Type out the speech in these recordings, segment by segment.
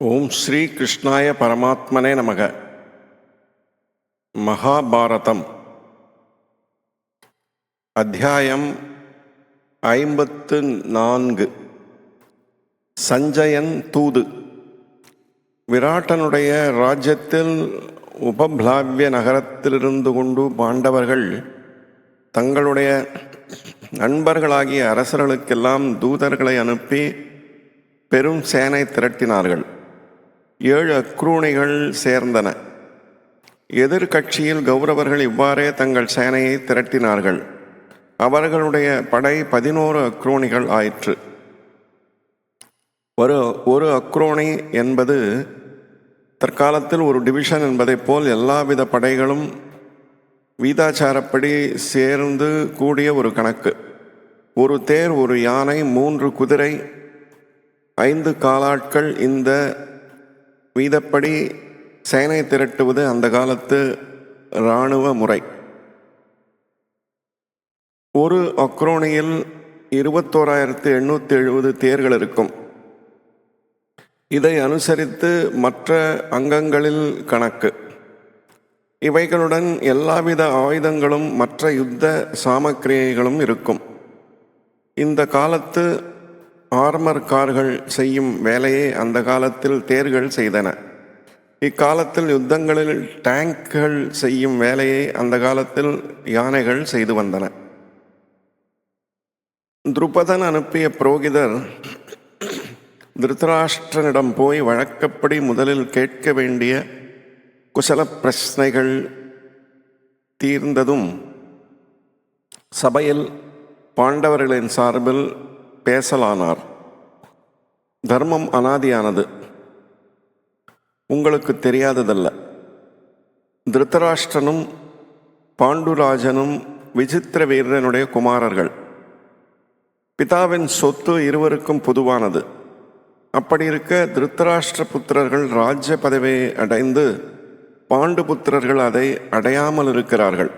ஓம் ஸ்ரீ கிருஷ்ணாய பரமாத்மனே நமக. மகாபாரதம். அத்தியாயம் ஐம்பத்து நான்கு. சஞ்சயன் தூது. விராட்டனுடைய ராஜ்யத்தில் உபப்ளாவிய நகரத்திலிருந்து கொண்டு பாண்டவர்கள் தங்களுடைய நண்பர்களாகிய அரசர்களுக்கெல்லாம் தூதர்களை அனுப்பி பெரும் சேனை திரட்டினார்கள். ஏழு அக்ரூணிகள் சேர்ந்தன. எதிர்கட்சியில் கௌரவர்கள் இவ்வாறே தங்கள் சேனையை திரட்டினார்கள். அவர்களுடைய படை பதினோரு அக்ரோணிகள் ஆயிற்று. ஒரு ஒரு அக்ரோணி என்பது தற்காலத்தில் ஒரு டிவிஷன் என்பதைப் போல் எல்லாவித படைகளும் வீதாச்சாரப்படி சேர்ந்து கூடிய ஒரு கணக்கு. ஒரு தேர் ஒரு யானை மூன்று குதிரை ஐந்து காலாட்கள் இந்த வீதப்படி சேனை திரட்டுவது அந்த காலத்து இராணுவ முறை. ஒரு அக்ரோனியில் இருபத்தோராயிரத்து எண்ணூற்றி எழுபது தேர்கள் இருக்கும். இதை அனுசரித்து மற்ற அங்கங்களில் கணக்கு. இவைகளுடன் எல்லாவித ஆயுதங்களும் மற்ற யுத்த சாமக்கிரியைகளும் இருக்கும். இந்த காலத்து ஆர்மர் கார்கள் செய்யும் வேலையை அந்த காலத்தில் தேர்கள் செய்தன. இக்காலத்தில் யுத்தங்களில் டேங்குகள் செய்யும் வேலையை அந்த காலத்தில் யானைகள் செய்து வந்தன. துருபதன் அனுப்பிய புரோகிதர் திருதராஷ்டிரனிடம் போய் வழக்கப்படி முதலில் கேட்க வேண்டிய குசல பிரச்சனைகள் தீர்ந்ததும் சபையில் பாண்டவர்களின் சார்பில் பேசலானார். தர்மம் அனாதியானது. உங்களுக்கு தெரியாததல்ல. திருத்தராஷ்டிரனும் பாண்டுராஜனும் விசித்திர வீரனுடைய குமாரர்கள். பிதாவின் சொத்து இருவருக்கும் பொதுவானது. அப்படி இருக்க திருத்தராஷ்டிர புத்திரர்கள் ராஜ்ய பதவியை அடைந்து பாண்டு புத்திரர்கள் அதை அடையாமல் இருக்கிறார்கள்.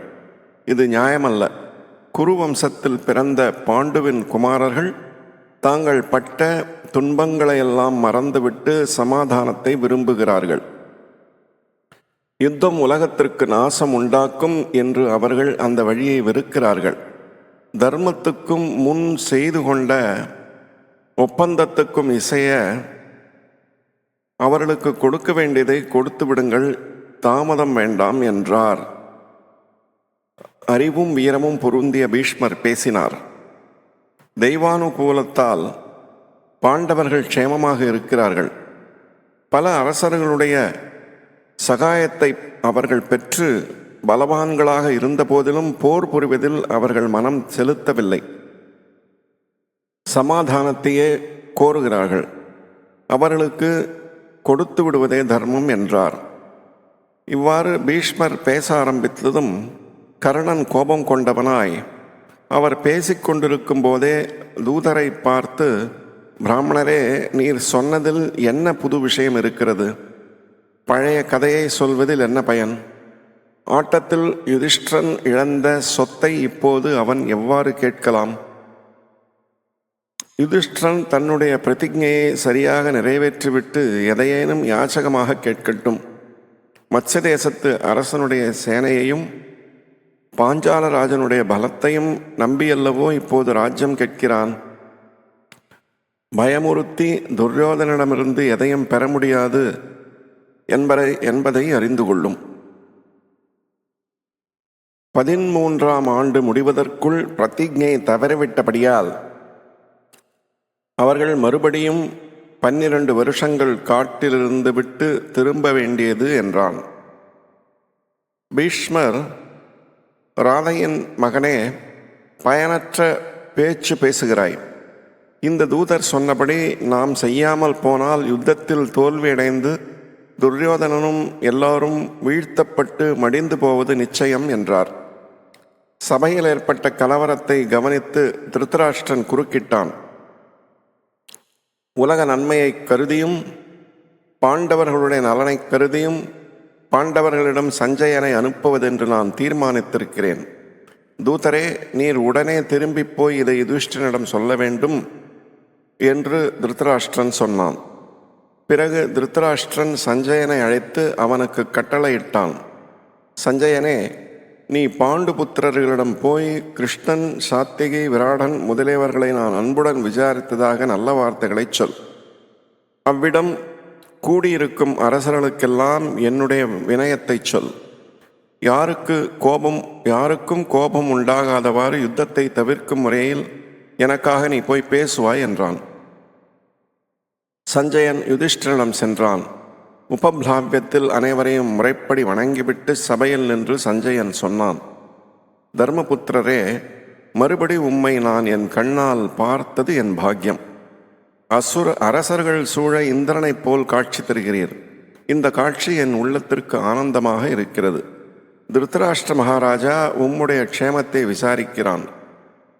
இது நியாயமல்ல. குரு வம்சத்தில் பிறந்த பாண்டுவின் குமாரர்கள் தாங்கள் பட்ட துன்பங்களையெல்லாம் மறந்துவிட்டு சமாதானத்தை விரும்புகிறார்கள். யுத்தம் உலகத்திற்கு நாசம் உண்டாக்கும் என்று அவர்கள் அந்த வழியை வெறுக்கிறார்கள். தர்மத்துக்கும் முன் செய்து கொண்ட ஒப்பந்தத்துக்கும் இசைய அவர்களுக்கு கொடுக்க வேண்டியதை கொடுத்து விடுங்கள் தாமதம் வேண்டாம் என்றார். அறிவும் வீரமும் பொருந்திய பீஷ்மர் பேசினார். தெய்வானுகூலத்தால் பாண்டவர்கள் க்ஷேமமாக இருக்கிறார்கள். பல அரசர்களுடைய சகாயத்தை அவர்கள் பெற்று பலவான்களாக இருந்தபோதிலும் போர் புரிவதில் அவர்கள் மனம் செலுத்தவில்லை. சமாதானத்தையே கோருகிறார்கள். அவர்களுக்கு கொடுத்து விடுவதே தர்மம் என்றார். இவ்வாறு பீஷ்மர் பேச ஆரம்பித்ததும் கர்ணன் கோபம் கொண்டவனாய் அவர் பேசிக்கொண்டிருக்கும் போதே தூதரை பார்த்து பிராமணரே நீர் சொன்னதில் என்ன புது விஷயம் இருக்கிறது? பழைய கதையை சொல்வதில் என்ன பயன்? ஆட்டத்தில் யுதிஷ்டன் இழந்த சொத்தை இப்போது அவன் எவ்வாறு கேட்கலாம்? யுதிஷ்டன் தன்னுடைய பிரதிஜையை சரியாக நிறைவேற்றிவிட்டு எதையேனும் யாச்சகமாக கேட்கட்டும். மத்சதேசத்து அரசனுடைய சேனையையும் பாஞ்சாலராஜனுடைய பலத்தையும் நம்பியல்லவோ இப்போது ராஜ்யம் கேட்கிறான். பயமுறுத்தி துரியோதனிடமிருந்து எதையும் பெற முடியாது என்பதை என்பதை அறிந்து கொள்ளும். பதிமூன்றாம் ஆண்டு முடிவதற்குள் பிரதிஜை தவறிவிட்டபடியால் அவர்கள் மறுபடியும் பன்னிரண்டு வருஷங்கள் காட்டிலிருந்து விட்டு திரும்ப வேண்டியது என்றான். பீஷ்மர் ராதையின் மகனே பயனற்ற பேச்சு பேசுகிறாய். இந்த தூதர் சொன்னபடி நாம் செய்யாமல் போனால் யுத்தத்தில் தோல்வியடைந்து துரியோதனனும் எல்லாரும் வீழ்த்தப்பட்டு மடிந்து போவது நிச்சயம் என்றார். சபையில் ஏற்பட்ட கலவரத்தை கவனித்து திருத்தராஷ்டிரன் குறுக்கிட்டான். உலக நன்மையை கருதியும் பாண்டவர்களுடைய நலனை கருதியும் பாண்டவர்களிடம் சஞ்சயனை அனுப்புவதென்று நான் தீர்மானித்திருக்கிறேன். தூதரே நீர் உடனே திரும்பி போய் இதை யுதிஷ்டனிடம் சொல்ல வேண்டும் என்று திருத்தராஷ்டிரன் சொன்னான். பிறகு திருத்தராஷ்டிரன் சஞ்சயனை அழைத்து அவனுக்கு கட்டளையிட்டான். சஞ்சயனே நீ பாண்டுபுத்திரர்களிடம் போய் கிருஷ்ணன் சாத்திகி விராடன் முதலியவர்களை நான் அன்புடன் விசாரித்ததாக நல்ல வார்த்தைகளைச் சொல். அவ்விடம் கூடியிருக்கும் அரசர்களுக்கெல்லாம் என்னுடைய வினயத்தைச் சொல். யாருக்கு கோபம் யாருக்கும் கோபம் உண்டாகாதவாறு யுத்தத்தை தவிர்க்கும் முறையில் எனக்காக நீ போய் பேசுவாய் என்றான். சஞ்சயன் யுதிஷ்டரிடம் சென்றான். உபபிளாவியத்தில் அனைவரையும் முறைப்படி வணங்கிவிட்டு சபையில் நின்று சஞ்சயன் சொன்னான் தர்மபுத்திரரே மறுபடி உம்மை நான் என் கண்ணால் பார்த்தது என் பாக்கியம். அசுர அரசர்கள் சூழ இந்திரனைப் போல் காட்சி தருகிறீர். இந்த காட்சி என் உள்ளத்திற்கு ஆனந்தமாக இருக்கிறது. திருத்தராஷ்டிர மகாராஜா உம்முடைய க்ஷேமத்தை விசாரிக்கிறான்.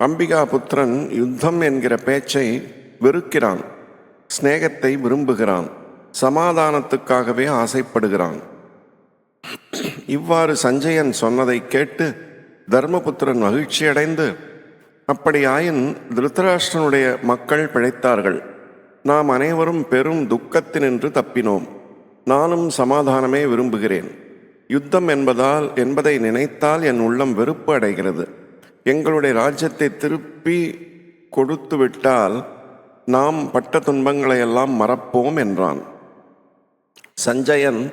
அம்பிகா புத்திரன் யுத்தம் என்கிற பேச்சை வெறுக்கிறான். சிநேகத்தை விரும்புகிறான். சமாதானத்துக்காகவே ஆசைப்படுகிறான். இவ்வாறு சஞ்சயன் சொன்னதை கேட்டு தர்மபுத்திரன் மகிழ்ச்சியடைந்து அப்படியாயின் திருத்தராஷ்டிரனுடைய மக்கள் பிழைத்தார்கள். நாம் அனைவரும் பெரும் துக்கத்தினின்று தப்பினோம். நானும் சமாதானமே விரும்புகிறேன். யுத்தம் என்பதால் என்பதை நினைத்தால் என் உள்ளம் வெறுப்பு அடைகிறது. எங்களுடைய ராஜ்யத்தை திருப்பி கொடுத்துவிட்டால் நாம் பட்ட துன்பங்களை எல்லாம் மறப்போம் என்றான். சஞ்சயன்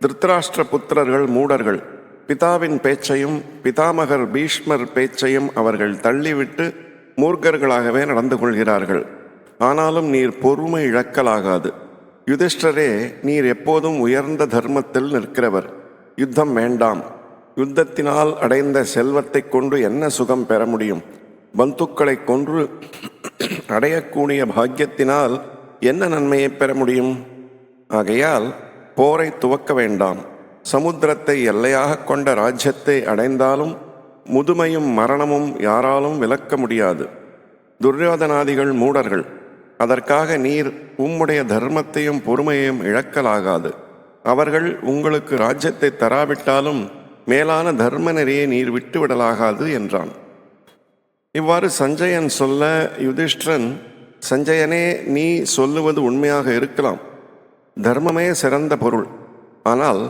திருத்தராஷ்டிர புத்திரர்கள் மூடர்கள் பிதாவின் பேச்சையும் பிதாமகர் பீஷ்மர் பேச்சையும் அவர்கள் தள்ளிவிட்டு மூர்க்கர்களாகவே நடந்து கொள்கிறார்கள். ஆனாலும் நீர் பொறுமை இழக்கலாகாது. யுதிஷ்டரே நீர் எப்போதும் உயர்ந்த தர்மத்தில் நிற்கிறவர். யுத்தம் வேண்டாம். யுத்தத்தினால் அடைந்த செல்வத்தை கொண்டு என்ன சுகம் பெற முடியும்? பந்துக்களை கொன்று அடையக்கூடிய பாக்கியத்தினால் என்ன நன்மையை பெற முடியும்? ஆகையால் போரை துவக்க வேண்டாம். சமுத்திரத்தை எல்லையாக கொண்ட ராஜ்யத்தை அடைந்தாலும் முதுமையும் மரணமும் யாராலும் விலக்க முடியாது. துரியோதனாதிகள் மூடர்கள். அதற்காக நீர் உம்முடைய தர்மத்தையும் பொறுமையையும் இழக்கலாகாது. அவர்கள் உங்களுக்கு ராஜ்யத்தை தராவிட்டாலும் மேலான தர்ம நெறியை நீர் விட்டுவிடலாகாது என்றான். இவ்வாறு சஞ்சயன் சொல்ல யுதிஷ்டிரன் சஞ்சயனே நீ சொல்லுவது உண்மையாக இருக்கலாம். தர்மமே சிறந்த பொருள். ஆனால்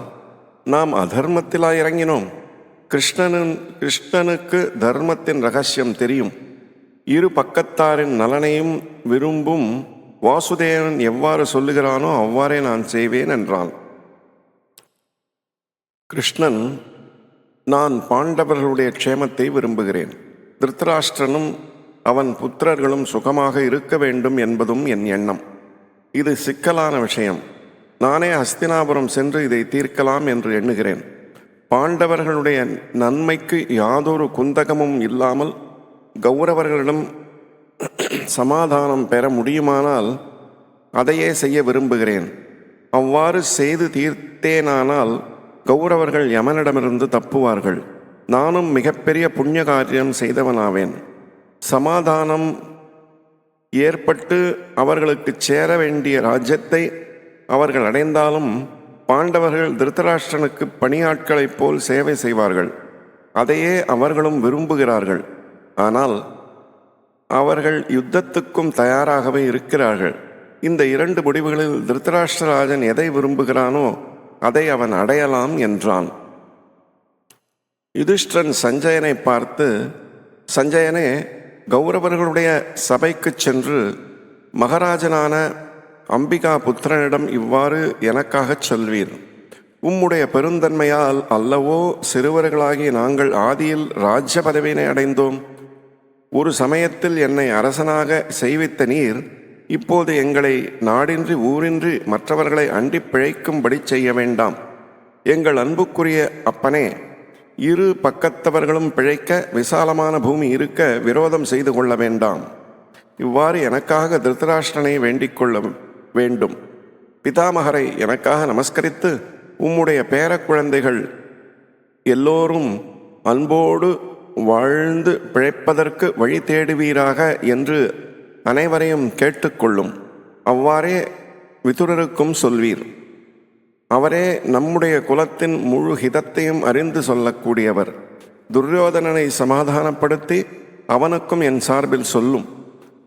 நாம் அதர்மத்திலா இறங்கினோம். கிருஷ்ணனின் கிருஷ்ணனுக்கு தர்மத்தின் ரகசியம் தெரியும். இரு பக்கத்தாரின் நலனையும் விரும்பும் வாசுதேவன் எவ்வாறு சொல்லுகிறானோ அவ்வாறே நான் செய்வேன் என்றான். கிருஷ்ணன் நான் பாண்டவர்களுடைய க்ஷேமத்தை விரும்புகிறேன். திருத்தராஷ்டிரனும் அவன் புத்திரர்களும் சுகமாக இருக்க வேண்டும் என்பதும் என் எண்ணம். இது சிக்கலான விஷயம். நானே ஹஸ்தினாபுரம் சென்று இதை தீர்க்கலாம் என்று எண்ணுகிறேன். பாண்டவர்களுடைய நன்மைக்கு யாதொரு குந்தகமும் இல்லாமல் கௌரவர்களிடம் சமாதானம் பெற முடியுமானால் அதையே செய்ய விரும்புகிறேன். அவ்வாறு செய்து தீர்த்தேனானால் கௌரவர்கள் யமனிடமிருந்து தப்புவார்கள். நானும் மிகப்பெரிய புண்ணிய காரியம் செய்தவனாவேன். சமாதானம் ஏற்பட்டு அவர்களுக்கு சேர வேண்டிய ராஜ்யத்தை அவர்கள் அடைந்தாலும் பாண்டவர்கள் திருத்தராஷ்டிரனுக்கு பணியாட்களைப் போல் சேவை செய்வார்கள். அதையே அவர்களும் விரும்புகிறார்கள். ஆனால் அவர்கள் யுத்தத்துக்கும் தயாராகவே இருக்கிறார்கள். இந்த இரண்டு முடிவுகளில் திருத்தராஷ்டிரராஜன் எதை விரும்புகிறானோ அதை அவன் அடையலாம் என்றான். யுதிஷ்டன் சஞ்சயனை பார்த்து சஞ்சயனே கௌரவர்களுடைய சபைக்கு சென்று மகாராஜனான அம்பிகா புத்திரனிடம் இவ்வாறு எனக்காகச் சொல்வீர். உம்முடைய பெருந்தன்மையால் அல்லவோ சிறுவர்களாகிய நாங்கள் ஆதியில் ராஜ்ய பதவியினை அடைந்தோம். ஒரு சமயத்தில் என்னை அரசனாக செய்வித்த நீர் இப்போது எங்களை நாடின்றி ஊரின்றி மற்றவர்களை அண்டி பிழைக்கும்படி செய்ய வேண்டாம். எங்கள் அன்புக்குரிய அப்பனே இரு பக்கத்தவர்களும் பிழைக்க விசாலமான பூமி இருக்க விரோதம் செய்து கொள்ள வேண்டாம். இவ்வாறு எனக்காக திருத்தராஷ்டனை வேண்டிக் கொள்ள வேண்டும். பிதாமகரை எனக்காக நமஸ்கரித்து உம்முடைய பேரக்குழந்தைகள் எல்லோரும் அன்போடு வாழ்ந்து பிழைப்பதற்கு வழி தேடுவீராக என்று அனைவரையும் கேட்டுக்கொள்ளும். அவ்வாறே விதுரருக்கும் சொல்வீர். அவரே நம்முடைய குலத்தின் முழு ஹிதத்தையும் அறிந்து சொல்லக்கூடியவர். துரியோதனனை சமாதானப்படுத்தி அவனுக்கும் என் சார்பில் சொல்லும்.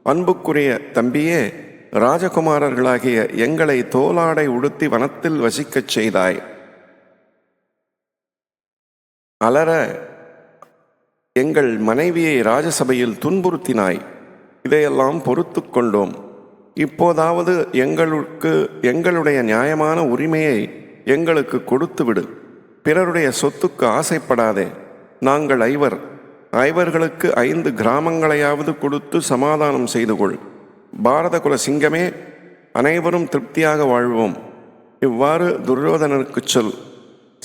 அன்புக்குரிய தம்பியே ராஜகுமாரர்களாகிய எங்களை தோலாடை உடுத்தி வனத்தில் வசிக்கச் செய்தாய். அலற எங்கள் மனைவியை ராஜசபையில் துன்புறுத்தினாய். இதையெல்லாம் பொறுத்து கொண்டோம். இப்போதாவது எங்களுக்கு எங்களுடைய நியாயமான உரிமையை எங்களுக்கு கொடுத்து விடு பிறருடைய சொத்துக்கு ஆசைப்படாதே. நாங்கள் ஐவர் ஐவர்களுக்கு ஐந்து கிராமங்களையாவது கொடுத்து சமாதானம் செய்து கொள். பாரத குல சிங்கமே அனைவரும் திருப்தியாக வாழ்வோம். இவ்வாறு துரியோதனனுக்குச் சொல்.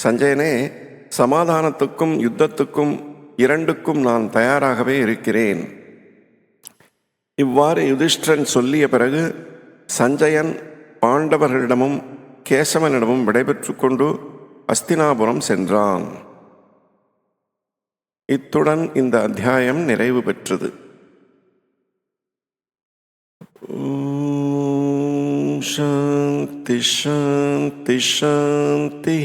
சஞ்சயனே சமாதானத்துக்கும் யுத்தத்துக்கும் இரண்டுக்கும் நான் தயாராகவே இருக்கிறேன். இவ்வாறு யுதிஷ்டிரன் சொல்லிய பிறகு சஞ்சயன் பாண்டவர்களிடமும் கேசவனிடமும் விடைபெற்று கொண்டு அஸ்தினாபுரம் சென்றான். இத்துடன் இந்த அத்தியாயம் நிறைவு பெற்றது. ஓம் சாந்தி சாந்தி சாந்தி.